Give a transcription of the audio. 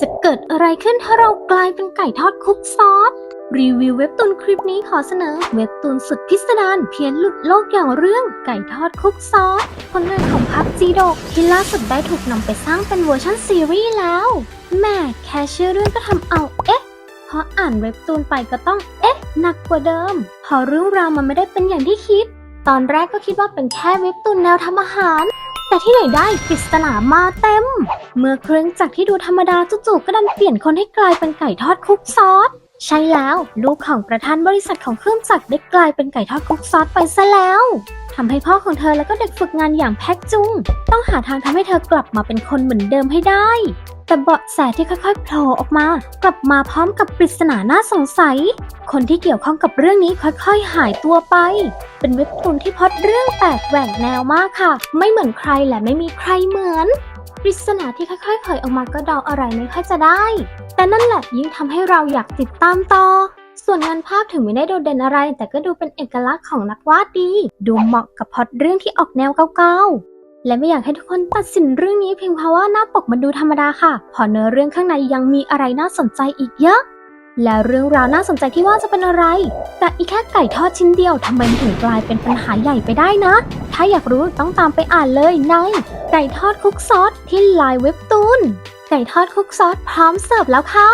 จะเกิดอะไรขึ้นถ้าเรากลายเป็นไก่ทอดคุกซอส รีวิวเว็บตูนคลิปนี้ขอเสนอ เว็บตูนสุดพิสดารเพี้ยนหลุดโลกอย่างเรื่องไก่ทอดคุกซอสผลงานของพักจีโดที่ล่าสุดได้ถูกนำไปสร้างเป็นเวอร์ชันซีรีส์แล้วแม่แค่ชื่อเรื่องก็ทำเอาเอ๊ะพออ่านเว็บตูนไปก็ต้องเอ๊ะหนักกว่าเดิม พอเรื่องราวมันไม่ได้เป็นอย่างที่คิด ตอนแรกก็คิดว่าเป็นแค่เว็บตูนแนวทำอาหาร แต่ที่ไหนได้ปริศนามาเต็ม เมื่อเครื่องจักรที่ดูธรรมดาจู่ๆก็ดันเปลี่ยนคนให้กลายเป็นไก่ทอดคลุกซอส ใช่แล้ว ลูกของประธานบริษัทของเครื่องจักรได้กลายเป็นไก่ทอดคลุกซอสไปซะแล้วทำให้พ่อของเธอแล้วก็เด็กฝึกงานอย่างแพ็กจุง ต้องหาทางทำให้เธอกลับมาเป็นคนเหมือนเดิมให้ได้ แต่เบาะแสที่ค่อยๆโผล่ออกมา กลับมาพร้อมกับปริศนาน่าสงสัย คนที่เกี่ยวข้องกับเรื่องนี้ค่อยๆหายตัวไป เป็นเว็บตูนที่พอดเรื่องแปลกแหวกแนวมากค่ะ ไม่เหมือนใครและไม่มีใครเหมือน ปริศนาที่ค่อยๆเผยออกมาก็เดาอะไรไม่ค่อยจะได้ แต่นั่นแหละยิ่งทำให้เราอยากติดตามต่อ ส่วนงานภาพถึงไม่ได้โดดเด่นอะไร แต่ก็ดูเป็นเอกลักษณ์ของนักวาดดี ดูเหมาะกับพล็อดเรื่องที่ออกแนวเก่าๆ และไม่อยากให้ทุกคนตัดสินเรื่องนี้เพียงเพราะว่าหน้าปกมันดูธรรมดาค่ะเพอเนื้อเรื่องข้างในยังมีอะไรน่าสนใจอีกเยอะ และเรื่องราวน่าสนใจที่ว่าจะเป็นอะไร แต่อีแค่ไก่ทอดชิ้นเดียวทำไมถึงกลายเป็นปัญหาใหญ่ไปได้นะ ถ้าอยากรู้ต้องตามไปอ่านเลยใน ไก่ทอดคลุกซอสที่ไลน์เว็บตูนไก่ทอดคลุกซอสพร้อมเสิร์ฟแล้วค่ะ